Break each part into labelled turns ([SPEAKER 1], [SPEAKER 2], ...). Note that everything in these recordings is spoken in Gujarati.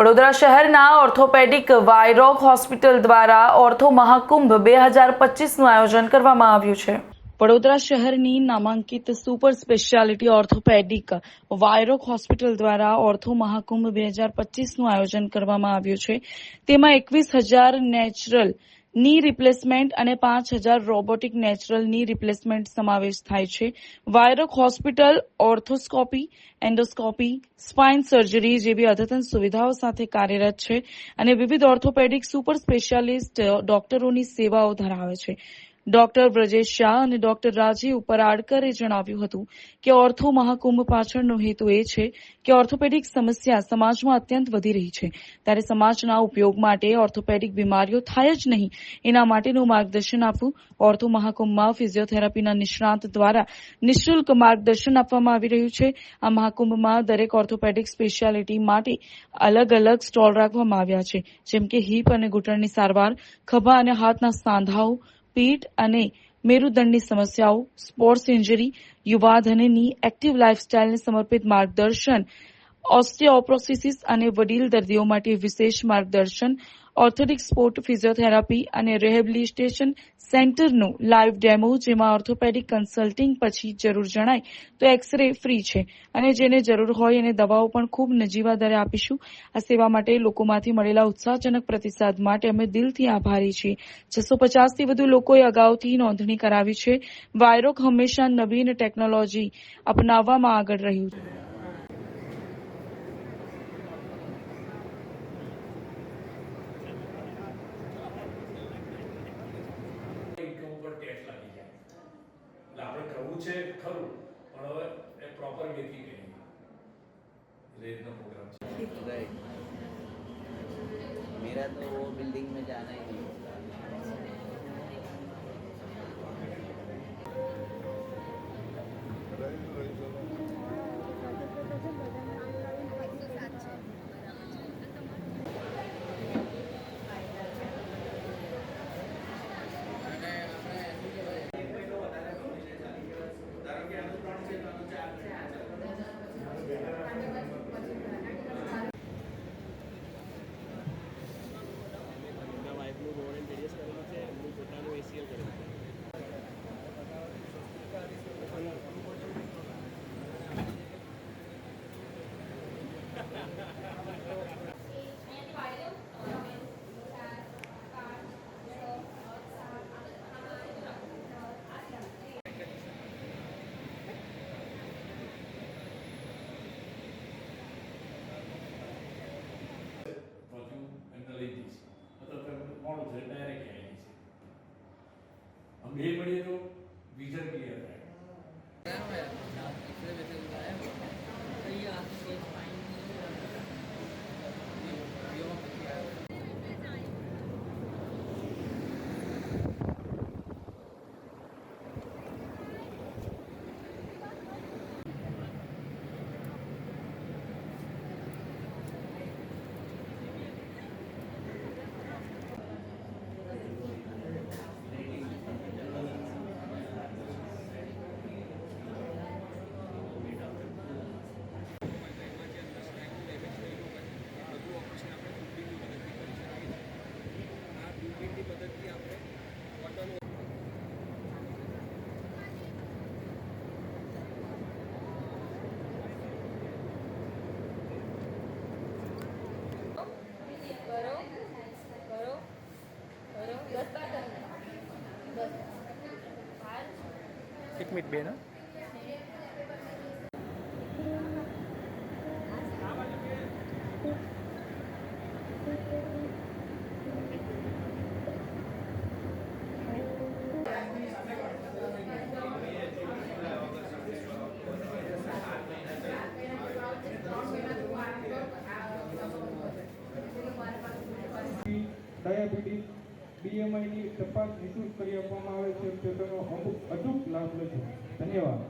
[SPEAKER 1] વડોદરા શહેરના ઓર્થોપેડિક વાયરોગ હોસ્પિટલ દ્વારા ઓર્થો મહાકુંભ બે હજાર પચીસનું આયોજન કરવામાં આવ્યું છે. વડોદરા શહેરની નામાંકિત સુપર સ્પેશિયાલિટી ઓર્થોપેડિક વાયરોક હોસ્પિટલ દ્વારા ઓર્થો મહાકુંભ બે હજાર પચીસનું આયોજન કરવામાં આવ્યું છે. તેમાં એકવીસ હજાર નેચરલ ની રિપ્લેસમેન્ટ અને પાંચ હજાર રોબોટિક નેચરલની રિપ્લેસમેન્ટ સમાવેશ થાય છે. વાયરોક hospital arthroscopy endoscopy spine surgery જેવી અદ્યતન સુવિધાઓ સાથે કાર્યરત છે અને વિવિધ ઓર્થોપેડિક સુપર સ્પેશિયાલિસ્ટ ડોક્ટરોની સેવાઓ ધરાવે છે. ડોક્ટર બ્રજેશ શાહ અને ડોક્ટર રાજીવ પરાડકરે જણાવ્યું હતું કે ઓર્થો મહાકુંભ પાછળનો હેતુ એ છે કે ઓર્થોપેડિક સમસ્યા સમાજમાં અત્યંત વધી રહી છે. ત્યારે સમાજના ઉપયોગ માટે ઓર્થોપેડિક બીમારીઓ થાય જ નહીં. એના માટેનું માર્ગદર્શન આપવું ઓર્થો મહાકુંભમાં ફિઝિયોથેરાપીના નિષ્ણાંત દ્વારા નિઃશુલ્ક માર્ગદર્શન આપવામાં આવી રહ્યું છે. આ મહાકુંભમાં દરેક ઓર્થોપેડિક સ્પેશિયાલિટી માટે અલગ અલગ સ્ટોલ રાખવામાં આવ્યા છે, જેમ કે હિપ અને ઘૂંટણની સારવાર, ખભા અને હાથના સાંધાઓ પીઠ અને મેરુદંડની સમસ્યાઓ સ્પોર્ટ્સ ઇન્જરી યુવાધનની એક્ટિવ લાઇફસ્ટાઇલને સમર્પિત માર્ગદર્શન ઓસ્ટિયોપ્રોસિસ અને વડીલ દર્દીઓ માટે વિશેષ માર્ગદર્શન ઓર્થોટિક સ્પોર્ટ, ફિઝિયોથેરાપી અને રિહેબિલિટેશન સેન્ટરનું લાઈવ ડેમો, જેમાં ઓર્થોપેડિક કન્સલ્ટિંગ પછી જરૂર જણાય તો એક્સરે ફ્રી છે. અને જેને જરૂર હોય એને દવાઓ પણ ખૂબ નજીવા દરે આપીશું. આ સેવા માટે લોકોમાંથી મળેલા ઉત્સાહજનક પ્રતિસાદ માટે અમે દિલથી આભારી છીએ. છસો પચાસથી વધુ લોકોએ અગાઉથી નોંધણી કરાવી છે. વાયરોક હંમેશા નવીન ટેકનોલોજી અપનાવવામાં આગળ રહ્યું છે.
[SPEAKER 2] એવું છે ખરું પણ હવે એ પ્રોપર વેથી કહીએ એટલે રીતનો પ્રોગ્રામ છે મેરા તો
[SPEAKER 3] વો બિલ્ડિંગ મેં જાના હી નહીં
[SPEAKER 4] એક મિનિટ
[SPEAKER 5] બીએમઆઈની તપાસ નિઃશુલ્ક કરી આપવામાં આવે છે તો તેનો અમુક અચૂક લાભ લેજો ધન્યવાદ.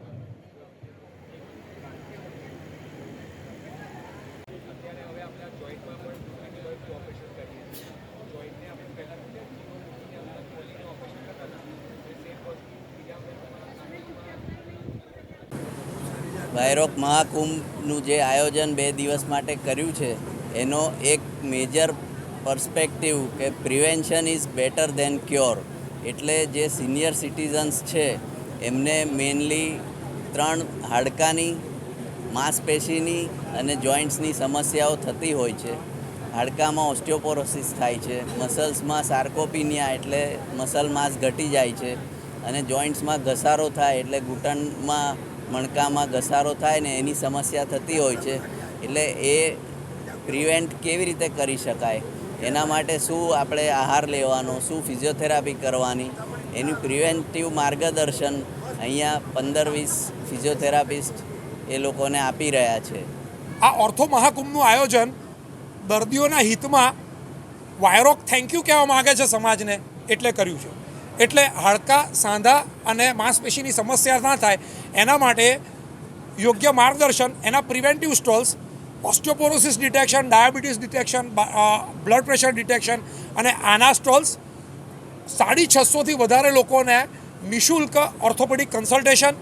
[SPEAKER 4] અત્યારે હવે આપણે જોઈન્ટમાં પણ ઓપરેશન કરીએ છીએ. જોઈન્ટને આપણે પહેલાં ખોલીને ઓપરેશન કરતા હતા. સેમ વસ્તુ બીજા આપણે તમારા સામેમાં
[SPEAKER 6] વાયરોક મહાકુંભનું જે આયોજન બે દિવસ માટે કર્યું છે એનો એક મેજર પર્સપેક્ટિવ કે prevention is better than cure એટલે જે સિનિયર સિટીઝન્સ છે, એમને મેઇનલી ત્રણ હાડકાની, માંસપેશીની અને જોઈન્ટ્સની સમસ્યાઓ થતી હોય છે. હાડકામાં ઓસ્ટિયોપોરોસિસ થાય છે મસલ્સમાં સાર્કોપિનિયા એટલે મસલ માસ ઘટી જાય છે અને જોઈન્ટ્સમાં ઘસારો થાય એટલે ઘૂંટણમાં, મણકામાં ઘસારો થાય ને એની સમસ્યા થતી હોય છે. એટલે એ પ્રિવેન્ટ કેવી રીતે કરી શકાય? એના માટે શું આપણે આહાર લેવાનો, શું ફિઝિયોથેરાપી કરવાની, એનું પ્રિવેન્ટિવ માર્ગદર્શન અહીંયા પંદર વીસ ફિઝિયોથેરાપિસ્ટ એ લોકોને આપી રહ્યા છે.
[SPEAKER 7] આ ઓર્થો મહાકુંભનું આયોજન દર્દીઓના હિતમાં વાયરોક થેન્ક યુ કહેવા માગે છે સમાજને એટલે કર્યું છે. એટલે હાડકા, સાંધા અને માંસપેશીની સમસ્યા ના થાય એના માટે યોગ્ય માર્ગદર્શન, એના preventive stalls osteoporosis detection, diabetes detection blood pressure detection અને આના સ્ટોલ્સ સાડી છસોથી વધારે લોકોને નિઃશુલ્ક ઓર્થોપેડિક કન્સલ્ટેશન,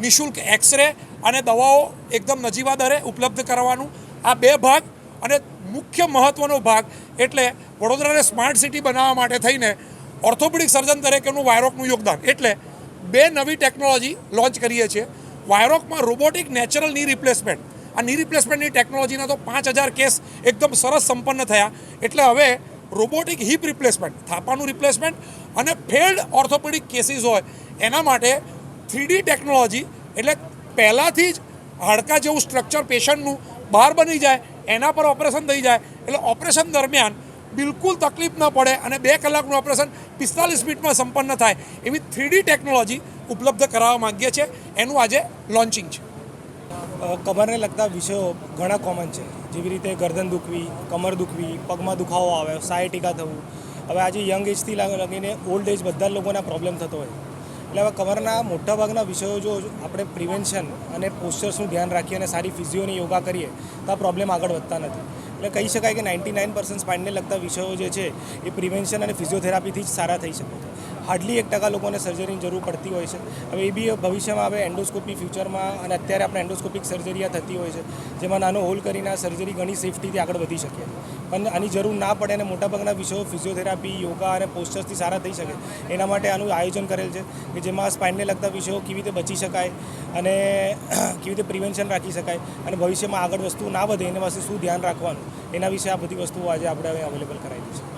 [SPEAKER 7] નિઃશુલ્ક એક્સરે અને દવાઓ એકદમ નજીવા દરે ઉપલબ્ધ કરવાનું. આ બે ભાગ અને મુખ્ય મહત્ત્વનો ભાગ એટલે વડોદરાને સ્માર્ટ સિટી બનાવવા માટે થઈને ઓર્થોપેડિક સર્જન તરીકેનું વાયરોકનું યોગદાન. એટલે બે નવી ટેકનોલોજી લોન્ચ કરીએ છીએ. વાયરોકમાં રોબોટિક નેચરલની રિપ્લેસમેન્ટ. આ ની રિપ્લેસમેન્ટની ટેકનોલોજીના તો પાંચ હજાર કેસ એકદમ સરસ સંપન્ન થયા. એટલે હવે રોબોટિક હિપ રિપ્લેસમેન્ટ, થાપાનું રિપ્લેસમેન્ટ અને ફેલ્ડ ઓર્થોપેડિક કેસીસ હોય, એના માટે થ્રીડી ટેકનોલોજી, એટલે પહેલાંથી જ હાડકા જેવું સ્ટ્રક્ચર પેશન્ટનું બહાર બની જાય, એના પર ઓપરેશન થઈ જાય. એટલે ઓપરેશન દરમિયાન બિલકુલ તકલીફ ન પડે અને બે કલાકનું ઓપરેશન પિસ્તાલીસ મિનિટમાં સંપન્ન થાય. એવી થ્રીડી ટેકનોલોજી ઉપલબ્ધ કરાવવા માંગીએ છીએ. એનું આજે લોન્ચિંગ છે.
[SPEAKER 8] કમરને લગતા વિષયો ઘણા કોમન છે. જેવી રીતે ગરદન દુખવી, કમર દુખવી, પગમાં દુખાવો આવે સાયટિકા થવું. હવે આજે યંગ એજથી લગીને ઓલ્ડ એજ બધા લોકોને પ્રોબ્લેમ થતો હોય. એટલે હવે કમરના મોટાભાગના વિષયો જો આપણે પ્રિવેન્શન અને પોસ્ચર્સનું ધ્યાન રાખીએ અને સારી ફિઝિયોની યોગા કરીએ, તો આ પ્રોબ્લેમ આગળ વધતા નથી. એટલે કહી શકાય કે નાઇન્ટી નાઇન પર્સન્ટ સ્પાઇનને લગતા વિષયો જે છે, એ પ્રિવેન્શન અને ફિઝિયોથેરાપીથી જ સારા થઈ શકે છે. હાર્ડલી એક ટકા લોકોને સર્જરીની જરૂર પડતી હોય છે. હવે એ બી ભવિષ્યમાં હવે એન્ડોસ્કોપી ફ્યુચરમાં અને અત્યારે આપણે એન્ડોસ્કોપિક સર્જરી થતી હોય છે, જેમાં નાનો હોલ કરીને આ સર્જરી ઘણી સેફટીથી આગળ વધી શકે. પણ આની જરૂર ના પડે અને મોટાભાગના વિષયો ફિઝિયોથેરાપી યોગા અને પોસ્ચર્સથી સારા થઈ શકે. એના માટે આનું આયોજન કરેલ છે કે જેમાં સ્પાઇનને લગતા વિષયો કેવી રીતે બચી શકાય અને કેવી રીતે પ્રિવેન્શન રાખી શકાય અને ભવિષ્યમાં આગળ વસ્તુ ના વધે એના પાસે શું ધ્યાન રાખવાનું, એના વિશે આ બધી વસ્તુઓ આજે આપણે હવે અવેલેબલ કરાવી છે.